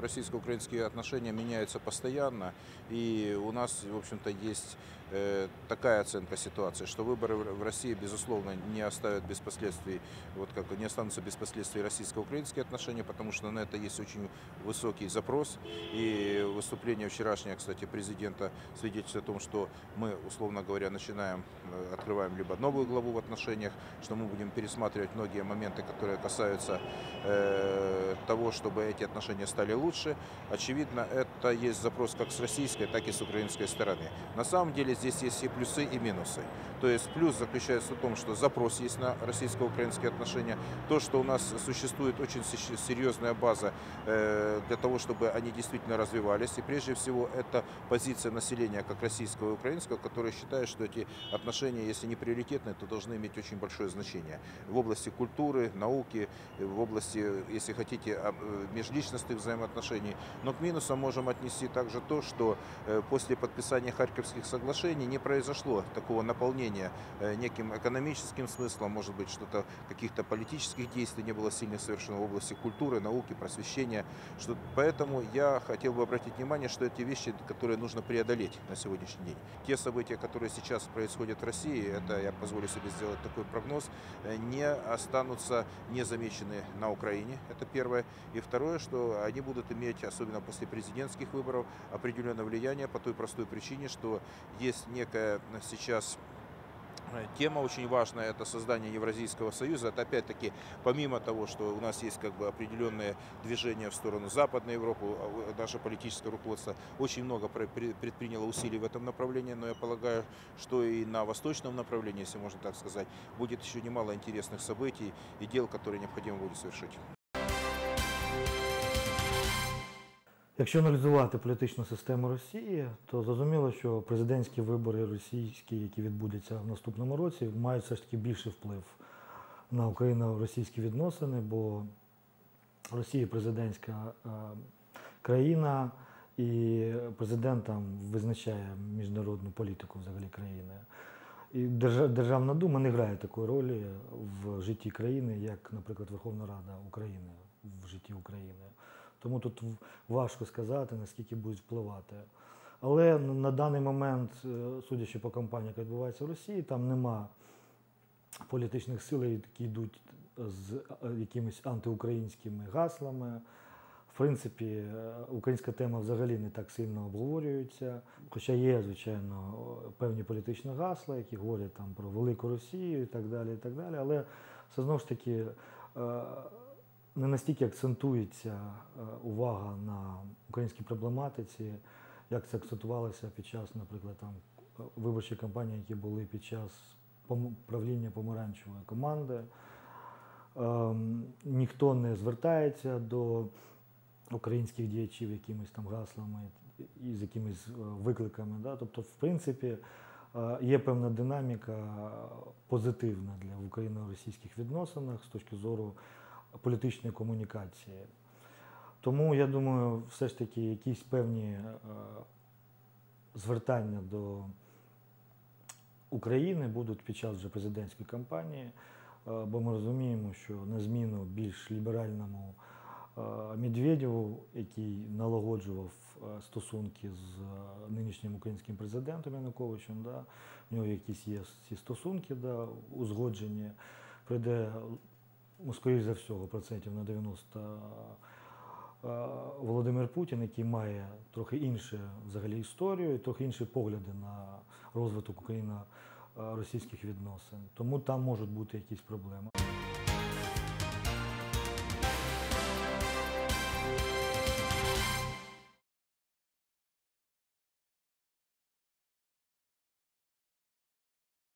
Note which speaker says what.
Speaker 1: российско-украинские отношения меняются постоянно, и у нас, в общем-то, есть такая оценка ситуации, что выборы в России, безусловно, не оставят без последствий, вот как не останутся без последствий российско-украинские отношения, потому что на это есть очень высокий запрос. И выступление вчерашнее, кстати, президента свидетельствует о том, что мы, условно говоря, начинаем, э, открываем либо новую главу в отношениях, что мы будем пересматривать многие моменты, которые касаются э, того, чтобы эти отношения стали лучше. Очевидно, это есть запрос как с российской, так и с украинской стороны. На самом деле здесь есть и плюсы, и минусы. То есть плюс заключается в том, что запрос есть на российско-украинские отношения, то, что у нас существует очень се- серьезная база э, для того, чтобы они действительно развивались. И прежде всего это позиция населения как российского и украинского, которое считает, что эти отношения, если не приоритетные, то должны иметь очень большое значение в области культуры, науки, в области, если хотите, э, межличностных взаимоотношений. Но к минусам можем отнести также то, что э, после подписания Харьковских соглашений не произошло такого наполнения э, неким экономическим смыслом, может быть, что-то каких-то политических действий не было сильно совершено в области культуры, науки, просвещения. Что, поэтому я хотел бы обратить внимание, что эти вещи, которые нужно преодолеть на сегодняшний день. Те события, которые сейчас происходят в России, это я позволю себе сделать такой прогноз, э, не останутся незамечены на Украине. Это первое. И второе, что они будут иметь, особенно после президентских выборов, определенное влияние по той простой причине, что есть некая сейчас э, Тема очень важная – это создание Евразийского союза. Это опять-таки, помимо того, что у нас есть как бы определенные движения в сторону Западной Европы, а, наше политическое руководство очень много пре- пре- предприняло усилий в этом направлении, но я полагаю, что и на восточном направлении, если можно так сказать, будет еще немало интересных событий и дел, которые необходимо будет совершить.
Speaker 2: Якщо аналізувати політичну систему Росії, то зрозуміло, що президентські вибори російські, які відбудуться в наступному році, мають все ж таки більший вплив на україно-російські відносини, бо Росія президентська е, країна, і президент там визначає міжнародну політику взагалі країни. І Державна дума не грає такої ролі в житті країни, як, наприклад, Верховна Рада України в житті України. Тому тут важко сказати, наскільки будуть впливати. Але на даний момент, е, судячи по кампанії, яка відбувається в Росії, там нема політичних сил, які йдуть з е, якимись антиукраїнськими гаслами. В принципі, е, українська тема взагалі не так сильно обговорюється. Хоча є, звичайно, певні політичні гасла, які говорять там про велику Росію і так далі. і так далі. Але все знову ж таки не настільки акцентується е, увага на українській проблематиці, як це акцентувалося під час, наприклад, там е, виборчої кампанії, які були під час правління помаранчевої команди. Ем, ніхто не звертається до українських діячів якимись там гаслами і з якимись е, викликами. Да? Тобто, в принципі, є певна динаміка позитивна для україно-російських відносинах з точки зору політичної комунікації. Тому я думаю, все ж таки якісь певні е, звертання до України будуть під час вже президентської кампанії, е, бо ми розуміємо, що на зміну більш ліберальному е, Медведєву, який налагоджував стосунки з нинішнім українським президентом Януковичем, да, в нього якісь є ці стосунки да, узгоджені, прийде, ну, скоріш за всього, процентів на 90 е, Володимир Путін, який має трохи іншу взагалі історію і трохи інші погляди на розвиток україно-російських відносин. Тому там можуть бути якісь проблеми.